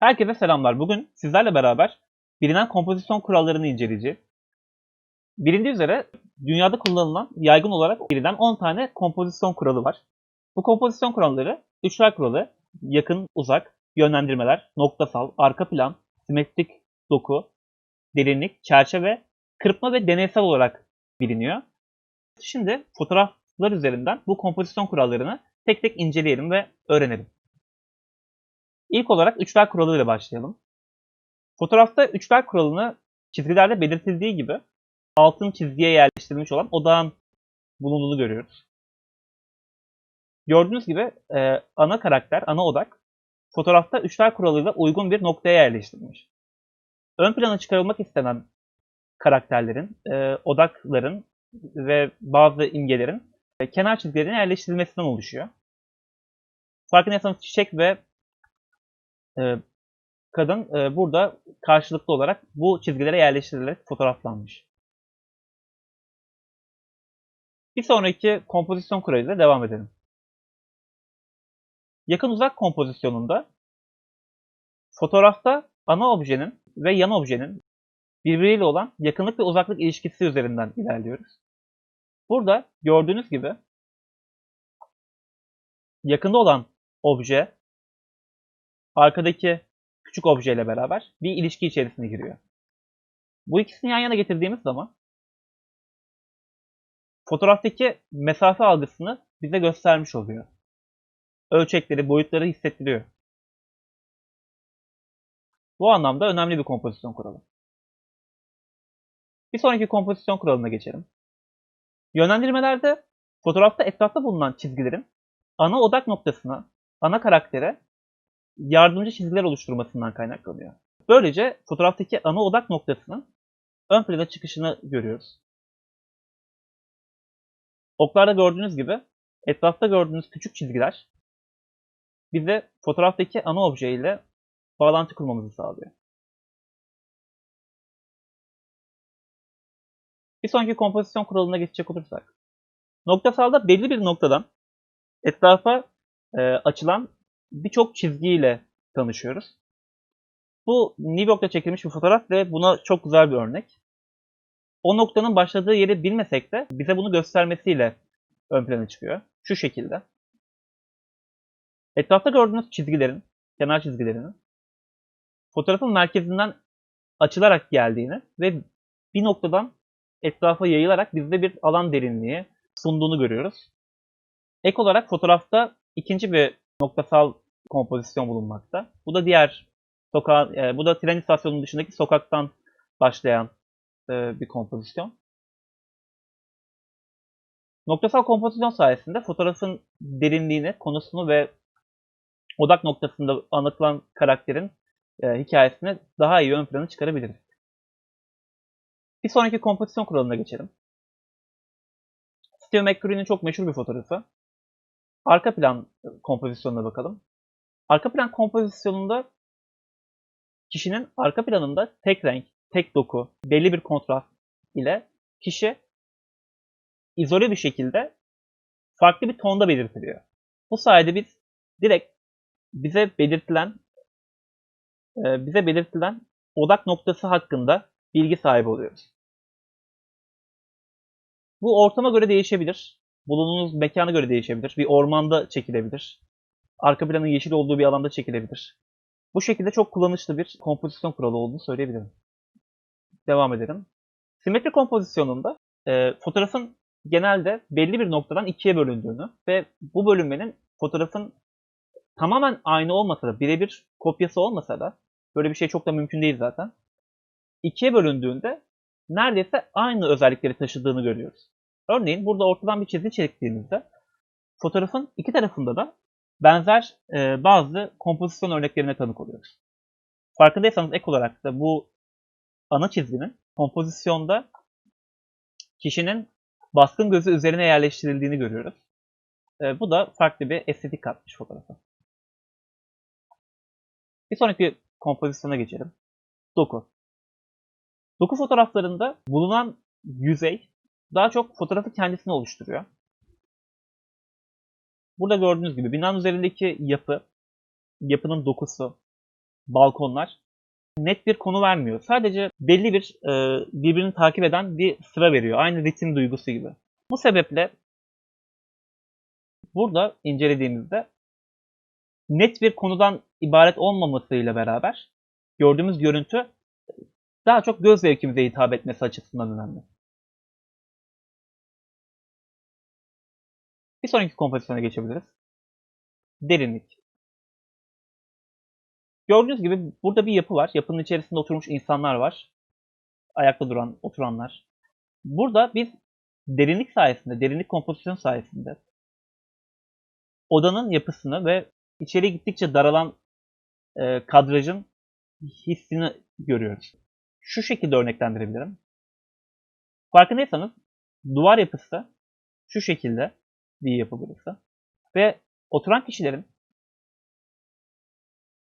Herkese selamlar. Bugün sizlerle beraber bilinen kompozisyon kurallarını inceleyeceğiz. Bilindiği üzere dünyada kullanılan yaygın olarak bilinen 10 tane kompozisyon kuralı var. Bu kompozisyon kuralları üçler kuralı, yakın, uzak, yönlendirmeler, noktasal, arka plan, simetrik doku, derinlik, çerçeve, kırpma ve deneysel olarak biliniyor. Şimdi fotoğraflar üzerinden bu kompozisyon kurallarını tek tek inceleyelim ve öğrenelim. İlk olarak üçler kuralı ile başlayalım. Fotoğrafta üçler kuralını çizgilerde belirtildiği gibi altın çizgiye yerleştirilmiş olan odağın bulunduğunu görüyoruz. Gördüğünüz gibi e, ana karakter, ana odak fotoğrafta üçler kuralıyla uygun bir noktaya yerleştirilmiş. Ön plana çıkarılmak istenen karakterlerin, e, odakların ve bazı imgelerin e, kenar çizgilerine yerleştirilmesinden oluşuyor. Farkındaysanız çiçek ve e, kadın e, burada karşılıklı olarak bu çizgilere yerleştirilerek fotoğraflanmış. Bir sonraki kompozisyon kuralıyla devam edelim. Yakın uzak kompozisyonunda fotoğrafta ana objenin ve yan objenin birbiriyle olan yakınlık ve uzaklık ilişkisi üzerinden ilerliyoruz. Burada gördüğünüz gibi yakında olan obje arkadaki küçük objeyle beraber bir ilişki içerisine giriyor. Bu ikisini yan yana getirdiğimiz zaman fotoğraftaki mesafe algısını bize göstermiş oluyor. Ölçekleri, boyutları hissettiriyor. Bu anlamda önemli bir kompozisyon kuralı. Bir sonraki kompozisyon kuralına geçelim. Yönlendirmelerde fotoğrafta etrafta bulunan çizgilerin ana odak noktasına, ana karaktere yardımcı çizgiler oluşturmasından kaynaklanıyor. Böylece fotoğraftaki ana odak noktasının ön plana çıkışını görüyoruz. Oklarda gördüğünüz gibi etrafta gördüğünüz küçük çizgiler bize fotoğraftaki ana obje ile bağlantı kurmamızı sağlıyor. Bir sonraki kompozisyon kuralına geçecek olursak. Noktasalda belli bir noktadan etrafa e, açılan birçok çizgiyle tanışıyoruz. Bu New York'ta çekilmiş bir fotoğraf ve buna çok güzel bir örnek. O noktanın başladığı yeri bilmesek de bize bunu göstermesiyle ön plana çıkıyor. Şu şekilde. Etrafta gördüğünüz çizgilerin, kenar çizgilerinin fotoğrafın merkezinden açılarak geldiğini ve bir noktadan etrafa yayılarak bizde bir alan derinliği sunduğunu görüyoruz. Ek olarak fotoğrafta ikinci bir noktasal kompozisyon bulunmakta. Bu da diğer sokağa, e, bu da tren istasyonunun dışındaki sokaktan başlayan e, bir kompozisyon. Noktasal kompozisyon sayesinde fotoğrafın derinliğini, konusunu ve odak noktasında anlatılan karakterin e, hikayesini daha iyi ön plana çıkarabiliriz. Bir sonraki kompozisyon kuralına geçelim. Steve McCurry'nin çok meşhur bir fotoğrafı. Arka plan kompozisyonuna bakalım. Arka plan kompozisyonunda kişinin arka planında tek renk, tek doku, belli bir kontrast ile kişi izole bir şekilde farklı bir tonda belirtiliyor. Bu sayede biz direkt bize belirtilen e, bize belirtilen odak noktası hakkında bilgi sahibi oluyoruz. Bu ortama göre değişebilir. Bulunduğunuz mekana göre değişebilir. Bir ormanda çekilebilir. Arka planın yeşil olduğu bir alanda çekilebilir. Bu şekilde çok kullanışlı bir kompozisyon kuralı olduğunu söyleyebilirim. Devam edelim. Simetri kompozisyonunda e, fotoğrafın genelde belli bir noktadan ikiye bölündüğünü ve bu bölünmenin fotoğrafın tamamen aynı olmasa da, birebir kopyası olmasa da, böyle bir şey çok da mümkün değil zaten. İkiye bölündüğünde neredeyse aynı özellikleri taşıdığını görüyoruz. Örneğin burada ortadan bir çizgi çektiğimizde fotoğrafın iki tarafında da benzer e, bazı kompozisyon örneklerine tanık oluyoruz. Farkındaysanız ek olarak da bu ana çizginin kompozisyonda kişinin baskın gözü üzerine yerleştirildiğini görüyoruz. E, bu da farklı bir estetik katmış fotoğrafa. Bir sonraki kompozisyona geçelim. Doku. Doku fotoğraflarında bulunan yüzey daha çok fotoğrafı kendisini oluşturuyor. Burada gördüğünüz gibi binanın üzerindeki yapı, yapının dokusu, balkonlar net bir konu vermiyor. Sadece belli bir e, birbirini takip eden bir sıra veriyor. Aynı ritim duygusu gibi. Bu sebeple burada incelediğimizde net bir konudan ibaret olmamasıyla beraber gördüğümüz görüntü daha çok göz zevkimize hitap etmesi açısından önemli. Bir sonraki kompozisyona geçebiliriz. Derinlik. Gördüğünüz gibi burada bir yapı var. Yapının içerisinde oturmuş insanlar var. Ayakta duran, oturanlar. Burada biz derinlik sayesinde, derinlik kompozisyon sayesinde odanın yapısını ve içeri gittikçe daralan e, kadrajın hissini görüyoruz. Şu şekilde örneklendirebilirim. Farkındaysanız duvar yapısı şu şekilde bir yapı burası. Ve oturan kişilerin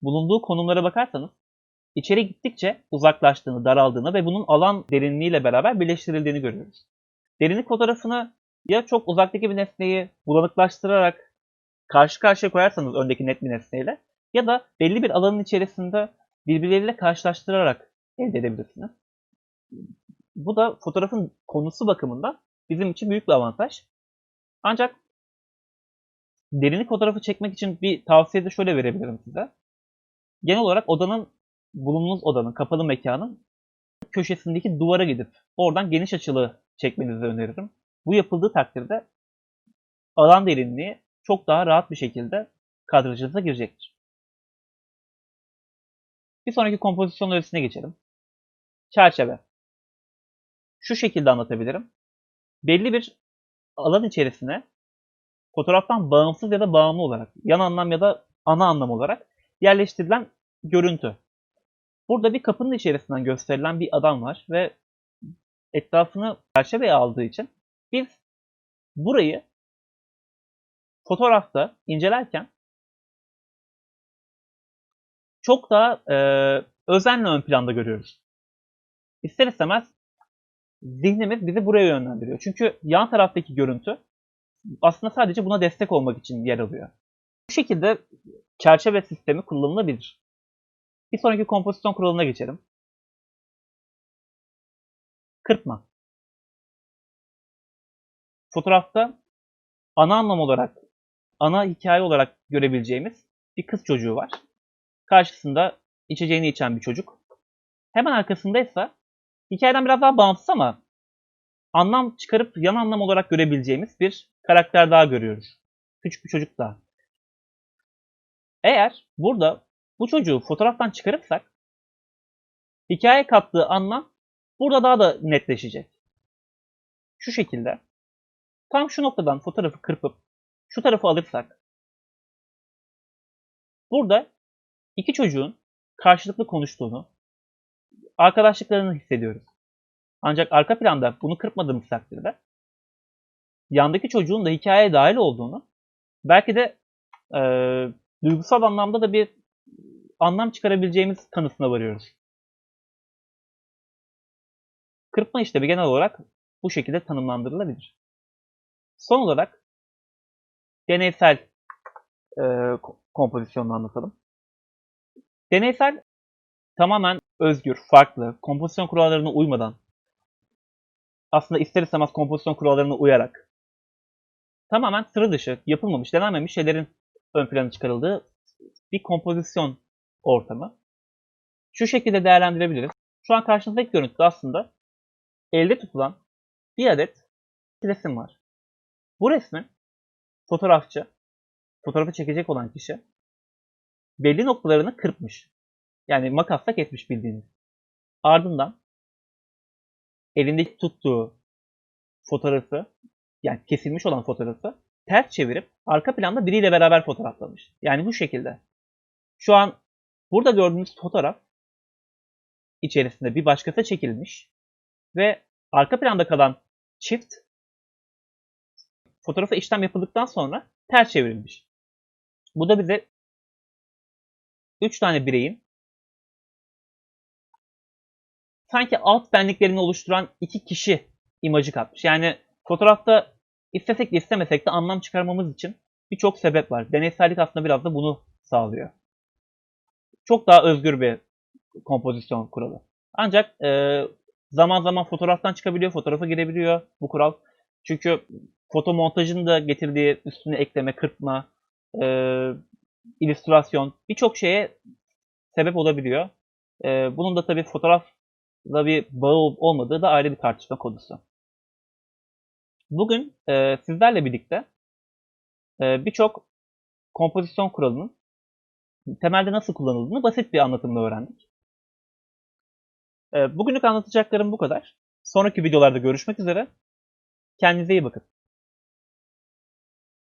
bulunduğu konumlara bakarsanız içeri gittikçe uzaklaştığını, daraldığını ve bunun alan derinliğiyle beraber birleştirildiğini görüyoruz. Derinlik fotoğrafını ya çok uzaktaki bir nesneyi bulanıklaştırarak karşı karşıya koyarsanız öndeki net bir nesneyle ya da belli bir alanın içerisinde birbirleriyle karşılaştırarak elde edebilirsiniz. Bu da fotoğrafın konusu bakımından bizim için büyük bir avantaj. Ancak derinlik fotoğrafı çekmek için bir tavsiye de şöyle verebilirim size. Genel olarak odanın, bulunduğunuz odanın, kapalı mekanın köşesindeki duvara gidip oradan geniş açılı çekmenizi öneririm. Bu yapıldığı takdirde alan derinliği çok daha rahat bir şekilde kadrajınıza girecektir. Bir sonraki kompozisyon öğretisine geçelim. Çerçeve. Şu şekilde anlatabilirim. Belli bir alan içerisine fotoğraftan bağımsız ya da bağımlı olarak, yan anlam ya da ana anlam olarak yerleştirilen görüntü. Burada bir kapının içerisinden gösterilen bir adam var ve etrafını çerçeveye aldığı için biz burayı fotoğrafta incelerken çok daha e, özenle ön planda görüyoruz. İster istemez zihnimiz bizi buraya yönlendiriyor. Çünkü yan taraftaki görüntü aslında sadece buna destek olmak için yer alıyor. Bu şekilde çerçeve sistemi kullanılabilir. Bir sonraki kompozisyon kuralına geçelim. Kırpma. Fotoğrafta ana anlam olarak, ana hikaye olarak görebileceğimiz bir kız çocuğu var. Karşısında içeceğini içen bir çocuk. Hemen arkasındaysa hikayeden biraz daha bağımsız ama anlam çıkarıp yan anlam olarak görebileceğimiz bir karakter daha görüyoruz. Küçük bir çocuk daha. Eğer burada bu çocuğu fotoğraftan çıkarırsak hikaye kattığı anlam burada daha da netleşecek. Şu şekilde tam şu noktadan fotoğrafı kırpıp şu tarafı alırsak burada iki çocuğun karşılıklı konuştuğunu, arkadaşlıklarını hissediyoruz. Ancak arka planda bunu kırpmadığımız takdirde yandaki çocuğun da hikayeye dahil olduğunu belki de e, duygusal anlamda da bir anlam çıkarabileceğimiz kanısına varıyoruz. Kırpma işlemi genel olarak bu şekilde tanımlandırılabilir. Son olarak deneysel e, kompozisyonunu anlatalım. Deneysel tamamen özgür, farklı, kompozisyon kurallarına uymadan aslında ister istemez kompozisyon kurallarına uyarak tamamen sıra dışı, yapılmamış, denenmemiş şeylerin ön plana çıkarıldığı bir kompozisyon ortamı. Şu şekilde değerlendirebiliriz. Şu an karşınızdaki görüntüde aslında elde tutulan bir adet resim var. Bu resmin fotoğrafçı, fotoğrafı çekecek olan kişi belli noktalarını kırpmış. Yani makasla kesmiş bildiğiniz. Ardından elindeki tuttuğu fotoğrafı yani kesilmiş olan fotoğrafı ters çevirip arka planda biriyle beraber fotoğraflamış. Yani bu şekilde. Şu an burada gördüğünüz fotoğraf içerisinde bir başkası çekilmiş ve arka planda kalan çift fotoğrafa işlem yapıldıktan sonra ters çevrilmiş. Bu da bize 3 tane bireyin sanki alt benliklerini oluşturan iki kişi imajı katmış. Yani fotoğrafta istesek de istemesek de anlam çıkarmamız için birçok sebep var. Deneysellik aslında biraz da bunu sağlıyor. çok daha özgür bir kompozisyon kuralı. Ancak e, zaman zaman fotoğraftan çıkabiliyor, fotoğrafa girebiliyor bu kural. Çünkü foto montajının da getirdiği üstüne ekleme, kırpma, e, illüstrasyon birçok şeye sebep olabiliyor. E, bunun da tabii fotoğrafla bir bağı ol- olmadığı da ayrı bir tartışma konusu. Bugün e, sizlerle birlikte e, birçok kompozisyon kuralının temelde nasıl kullanıldığını basit bir anlatımla öğrendik. E, bugünlük anlatacaklarım bu kadar. Sonraki videolarda görüşmek üzere. Kendinize iyi bakın.